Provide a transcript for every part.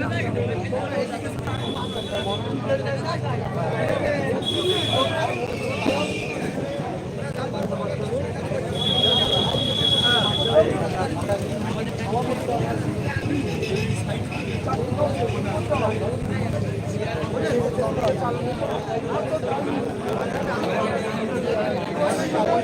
Thank you.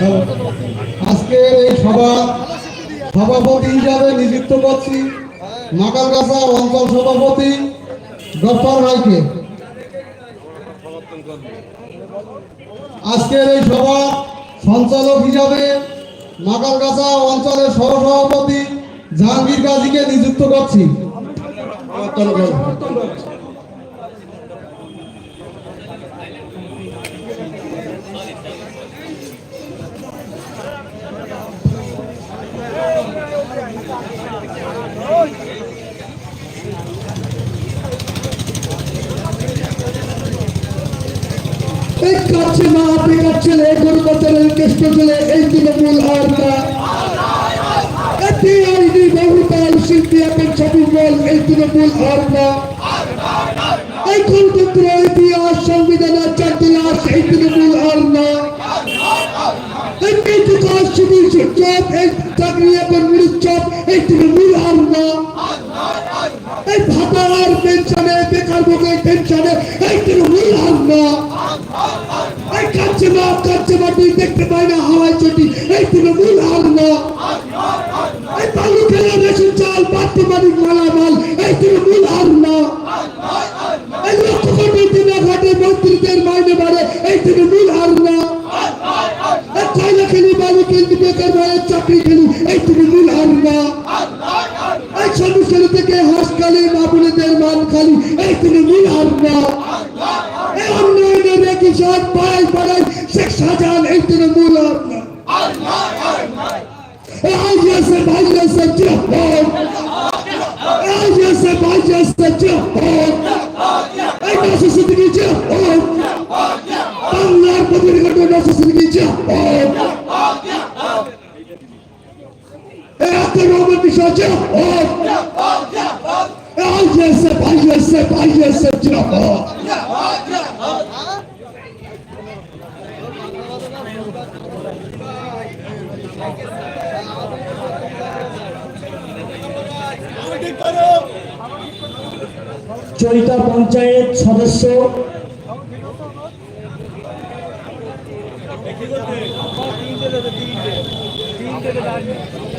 আজকের এই সভা, সভাপতি হিসাবে নিযুক্ত করছি নাকালগাছা অঞ্চল সভাপতি গফর রায়কে আজকের এই সভা সঞ্চালক হিসাবে নাকালগাছা অঞ্চলের সহসভাপতি জাহাঙ্গীর গাজীকে নিযুক্ত করছি এই কাছে মা বেকার বাজারের কেষ্ট ছেলে এই তৃণমূল আর না এটিআইডি বহুতাল শিল্পী এখন ছবি বল এই তৃণমূল আর না এই গণতন্ত্র ইতিহাস সংবিধানের চারটি লাশ এই তৃণমূল আর না এই পেটুকার শুধু চপ এই চাকরি এখন নিরুচ্ছপ এই তৃণমূল আর না এই ভাতা আর পেনশনে, বেকার পেনশনে এই তৃণমূল আর না কাচ্ছে মা কাচ্ছে মাটি দেখতে পাই না হাওয়াই চটি। এই তৃণমূল আর না। এই বালু খেলা রেশন চাল, বাড়তি মালিক মালামাল, এই তৃণমূল আর না। এই লক্ষ কোটি দিনা ঘাটে মন্ত্রীদের মাইনে বাড়ে, এই তৃণমূল আর না। কয়লা খেলি, বালু খেলি, বেকার ভাইয়ের চাকরি খেলি, এই তৃণমূল আর না। এই সমস্যার থেকে হাসখালি বাবুলেদের মান খালি, এই তৃণমূল আর না। একই সাথ পাড়ায় শেখ শাহজাহান এই তৃণমূল আছে জিয়াপন আজ আছে ভাই আছে জিয়াপন এই নাসি সিদ্দিকি জিয়াপন বাংলার সিদ্দিকি জিয়াপন এই আত্মীয় রহমান বিষয় জিয়াপন আজ আছে ভাই আছে ভাই আছে চরিতা পঞ্চায়েত সদস্য।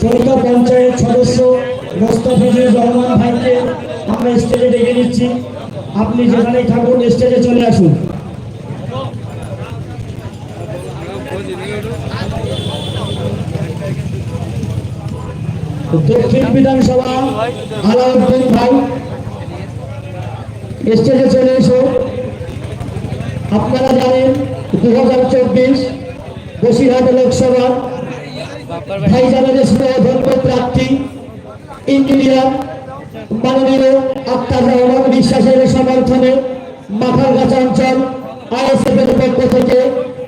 চরিতা পঞ্চায়েত সদস্য, মোস্তাফিজুর রহমান ভাইকে আমরা স্টেজে ডেকে নিচ্ছি। আপনি যেখানেই থাকুন স্টেজে চলে আসুন। দক্ষিণ বিধানসভা আলাউদ্দিন ভাই স্টেজে চলে এসো। আপনারা জানেন দু হাজার চব্বিশ বসিরহাট লোকসভা, ভাইজানের স্নেহধন্য প্রার্থী ইঞ্জিনিয়ার মাননীয় আক্তার রহমান বিশ্বাসের সমর্থনে মাথারগাছা অঞ্চল আইএসএফ এর পক্ষ থেকে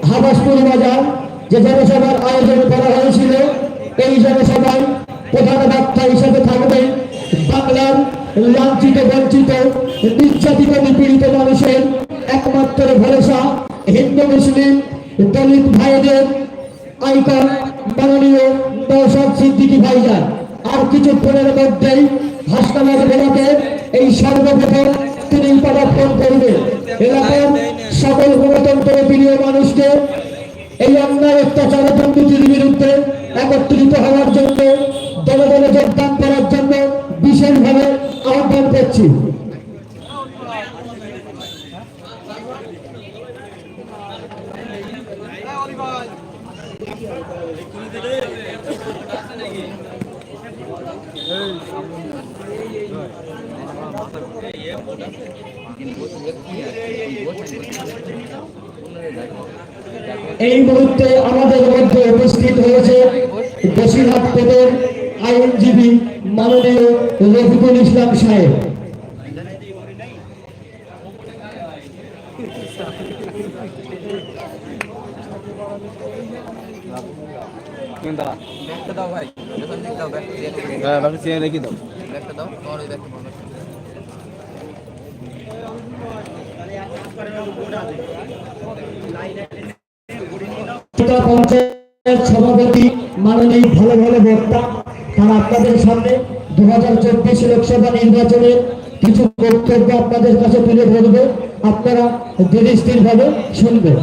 হাবাসপুর বাজার, যে জনসভার আয়োজন করা হয়েছিল, এই জনসভায় প্রধান বক্তা হিসেবে থাকবেন বাংলার লাঞ্ছিত বঞ্চিত নির্যাতিত, নিপীড়িত মানুষের একমাত্র ভরসা হিন্দু, মুসলিম, দলিত ভাইদের আইকন মাননীয় নৌসদ সিদ্দিকী ভাইজান। আর কিছুক্ষণের মধ্যেই হাসনাবাদ জেলাতে এই সর্বপ্রথম তিনি পদার্পণ করবেন। এলাকার সকল গণতন্ত্র প্রিয় মানুষকে এই অন্যায় অত্যাচার দুর্নীতির বিরুদ্ধে একত্রিত হওয়ার জন্য, দলে দলে যোগদান করার জন্য বিশেষভাবে আহ্বান করছি। এই মুহূর্তে আমাদের মধ্যে উপস্থিত হয়েছে বসিরহাট পদের আইনজীবী মাননীয় রফিকুল ইসলাম সাহেব। রেখে দাও? দাও। সভাপতি মাননীয় ভালো ভালো বক্তা, তারা আপনাদের সামনে দু লোকসভা নির্বাচনে কিছু বক্তব্য আপনাদের কাছে তুলে ধরবে। আপনারা ধীর ভাবে শুনবেন।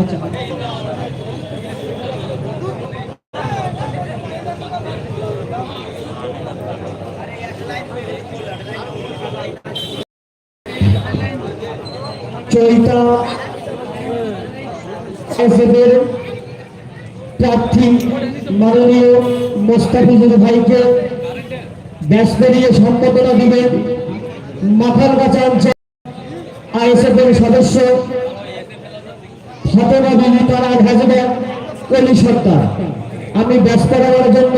আচ্ছা চৈতা এসএফের প্রার্থী মাননীয় মোস্তাফিজুর ভাইকে ব্যাস পেরিয়ে সম্বোধনা দিবেন মাথার কাছে অঞ্চল আইএসএফের সদস্য ফাতেমা বিবি তারা হাজবেন কলি সরকার। আমি ব্যাস করাবার জন্য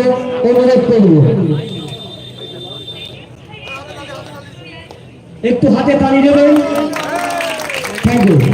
অনুরোধ করব। একটু হাতে তালি দেবেন? Thank you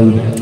del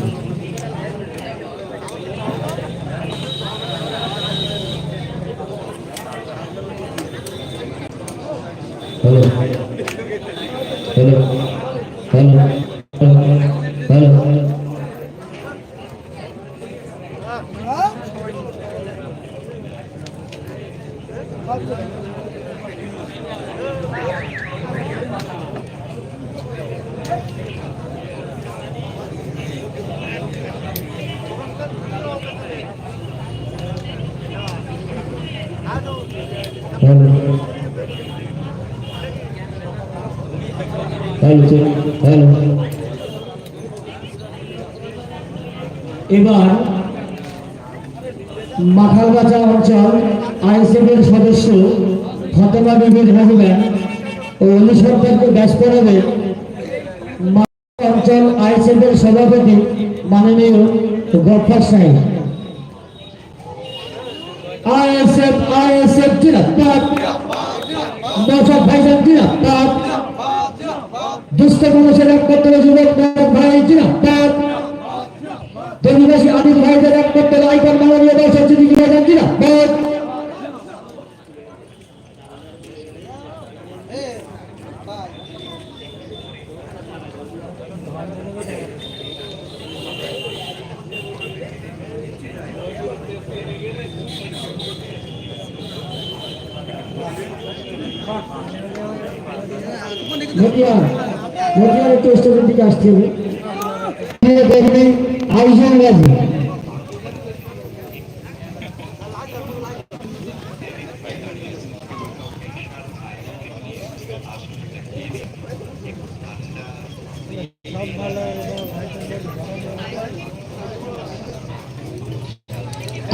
hello hello. এবার অঞ্চল আইএসএফের সদস্য ফতেমা বিবির হাজবেন্ড ও অনুসন্ধানকে ব্যাস করাবে অঞ্চল আইএসএফের সভাপতি মাননীয় গফার সাহেব। আইএসএফ আইএসএফ জিন্দাবাদ নৌসাদ ভাইজান জিন্দাবাদ দুস্থ মানুষের একমাত্র যুবক ভাই জিনা তার দেবীবাসী আদিম ভাইদের একমাত্র আইকন মাননীয় দর্শক যদি কিনা কিনা Yeah. একটু স্টেজের দিকে আসতে হবে দেখবি আইসান গাজী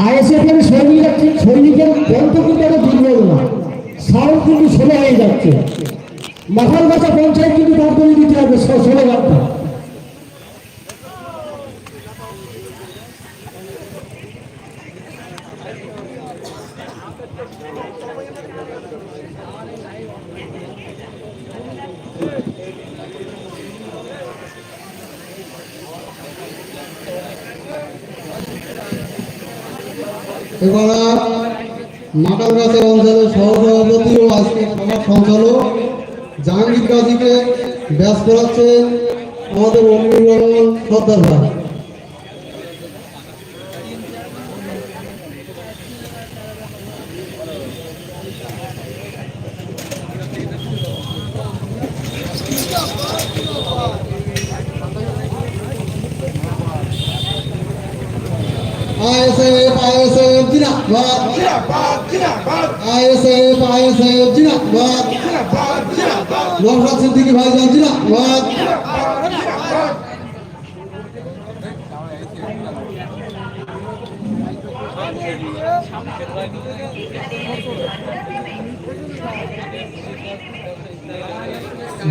আইএসএফ এর সৈনিক সৈনিকের বন্ধ কিন্তু দুর্বল না কিন্তু হয়ে যাচ্ছে। মাথার কাছা পঞ্চায়েত কিন্তু তারপরে দিতে হবে ষোলো লাখটা এবার মাতাল গাছের অঞ্চলের সহসভাপতি ও আজকে সমাজ সঞ্চালক। জাহাঙ্গীর কাজীকে ব্যাস করাচ্ছেন আমাদের অভিভাবক সর্দার ভাই। আইএসএফ আইএসএফ জিন্দাবাদ। আইএসএফ আইএসএফ জিন্দাবাদ। নওশাদ সিদ্দিকী ভাইজান জিন্দাবাদ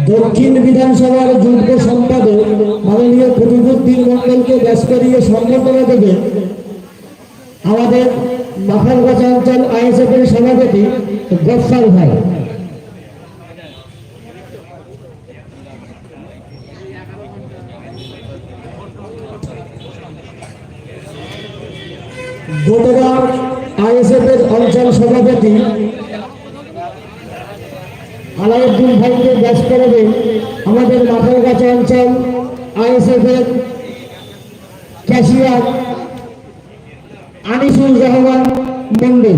দক্ষিণ বিধানসভার যুগ্ম সম্পাদক মাননীয় প্রতিবুদ্দিন মন্ডলকে ব্যাস করিয়ে সম্বর্ধনা দেবেন আমাদের মাথারগাছা অঞ্চল আইএসএফ এর সভাপতি গফার ভাই দোতরা আইএসএফ অঞ্চল সভাপতি আলাউদ্দিন ভাইকে ব্যাস করবেন আমাদের মাথার কাছে অঞ্চল আইএসএফ এর ক্যাশিয়ার আনিসুর রহমান মন্ডল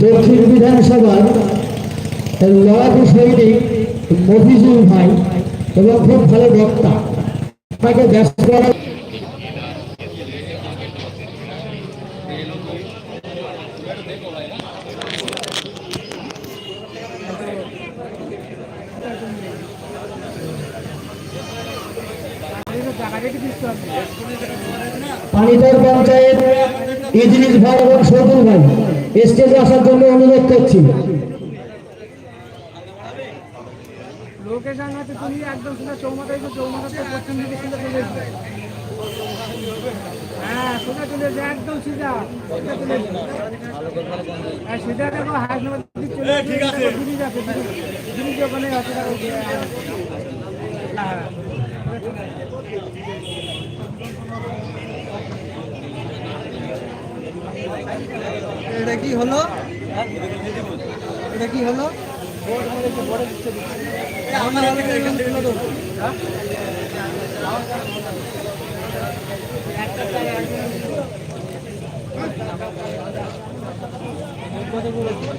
দক্ষিণ বিধানসভার লড়াকু সৈনিক মফিজুল ভাই এবং খুব ভালো বক্তা। তাকে ব্যস্ত করা পানিতর পঞ্চায়েত ইজলিস ভাই এবং সদুল ভাই। স্টেজে আসার জন্য অনুরোধ করছি। লোকেশন হচ্ছে তুমি একদম সোজা চৌমাথা থেকে পশ্চিম দিকে সোজা চলে আসবে হ্যাঁ সোজা চলে একদম সোজা চলে আসবে হ্যাঁ সিধা দেখো হাসনাবাদ দিক চলে ঠিক আছে। ব্রিজ আছে ব্রিজ ওখানে আছে হ্যাঁ। এটা কি হলো? এটা কি হলো? হ্যাঁ। কত বলেছি